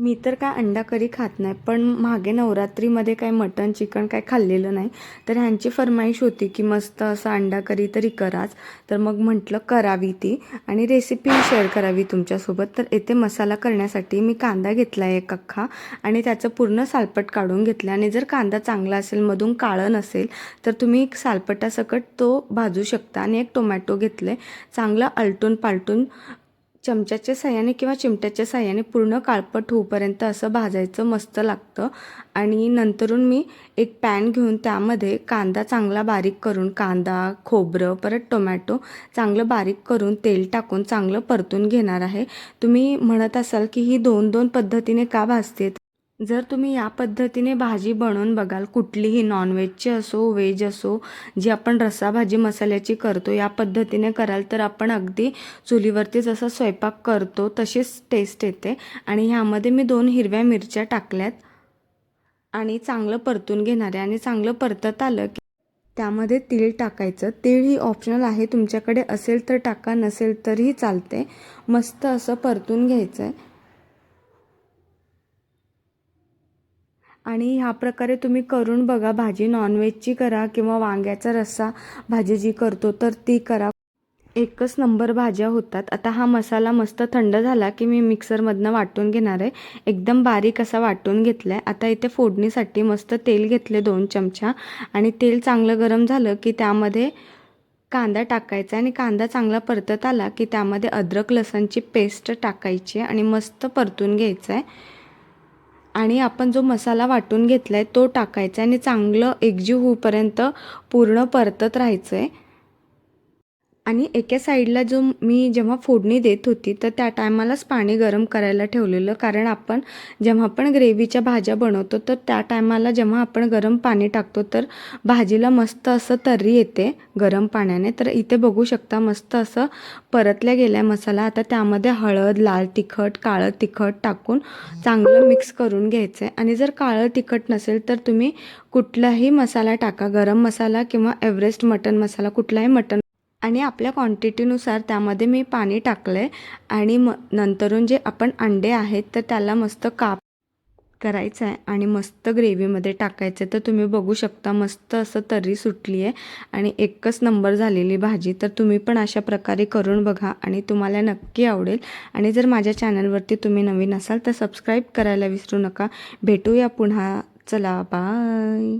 मी तर काय अंडा करी खात नाही पण मागे नवरात्रीमध्ये काय मटन चिकन काय खाल्लेलं नाही. तर ह्यांची फरमाईश होती की मस्त असं अंडा करी तरी कराच. तर मग म्हटलं करावी ती आणि रेसिपी शेअर करावी तुमच्यासोबत. तर येथे मसाला करण्यासाठी मी कांदा घेतला आहे एक अख्खा आणि त्याचं पूर्ण सालपट काढून घेतलं आणि जर कांदा चांगला असेल मधून काळं नसेल तर तुम्ही एक सालपटासकट तो भाजू शकता. आणि एक टोमॅटो घेतले चांगलं आलटून पालटून चमच्याच्या साह्याने किंवा चिमट्याच्या साह्याने पूर्ण काळपट होऊपर्यंत असं भाजायचं मस्त लागतं. आणि नंतरून मी एक पॅन घेऊन त्यामध्ये कांदा चांगला बारीक करून कांदा खोबरं परत टोमॅटो चांगलं बारीक करून तेल टाकून चांगलं परतून घेणार आहे. तुम्ही म्हणत असाल की ही दोन दोन पद्धतीने का भाजते जर तुम्ही या पद्धतीने भाजी बनवून बघाल कुठलीही नॉनव्हेजची असो व्हेज असो जी आपण रस्साभाजी मसाल्याची करतो या पद्धतीने कराल तर आपण अगदी चुलीवरती जसा स्वयंपाक करतो तशीच टेस्ट येते. आणि ह्यामध्ये मी दोन हिरव्या मिरच्या टाकल्यात. आणि चांगलं परतून घेणार. आहे आणि चांगलं परतत आलं की त्यामध्ये तीळ टाकायचं. तीळ ही ऑप्शनल आहे. तुमच्याकडे असेल तर टाका नसेल तरीही चालते. मस्त असं परतून घ्यायचं आहे आणि ह्या प्रकारे तुम्ही करून बघा भाजी नॉनव्हेजची करा किंवा वांग्याचा रस्सा भाजी जी करतो तर ती करा. एकच नंबर भाज्या होतात. आता हा मसाला मस्त थंड झाला की मी मिक्सरमधनं वाटून घेणार आहे. एकदम बारीक असा वाटून घेतला आहे आता इथे फोडणीसाठी मस्त तेल घेतले दोन चमचा आणि तेल चांगलं गरम झालं की त्यामध्ये कांदा टाकायचा आणि कांदा चांगला परतत आला की त्यामध्ये अद्रक लसणची पेस्ट टाकायची आणि मस्त परतून घ्यायचं आहे. आणि आपण जो मसाला वाटून घेतला आहे तो टाकायचा आणि चांगलं एकजीव होऊपर्यंत पूर्ण परतत राहायचं आहे आणि एका साईडला जो मी जेव्हा फोडणी देत होती तर त्या टायमालाच पाणी गरम करायला ठेवलेलं. कारण आपण जेव्हा आपण ग्रेव्हीच्या भाज्या बनवतो तर त्या टायमाला जेव्हा आपण गरम पाणी टाकतो तर भाजीला मस्त असं तर्री येते गरम पाण्याने. तर इथे बघू शकता मस्त असं परतल्या गेल्या मसाला. आता त्यामध्ये हळद लाल तिखट काळं तिखट टाकून चांगलं मिक्स करून घ्यायचं आहे आणि जर काळं तिखट नसेल तर तुम्ही कुठलाही मसाला टाका. गरम मसाला किंवा एव्हरेस्ट मटन मसाला कुठलाही मटन आणि आपल्या क्वांटिटीनुसार त्यामध्ये मी पाणी टाकलं आहे आणि म नंतरून जे आपण अंडे आहेत तर त्याला मस्त काप करायचं आहे आणि मस्त ग्रेव्हीमध्ये टाकायचं आहे तर तुम्ही बघू शकता मस्त असं तर्री सुटली आहे आणि एकच नंबर झालेली भाजी. तर तुम्ही पण अशा प्रकारे करून बघा आणि तुम्हाला नक्की आवडेल. आणि जर माझ्या चॅनलवरती तुम्ही नवीन असाल तर सबस्क्राईब करायला विसरू नका. भेटूया पुन्हा. चला बाय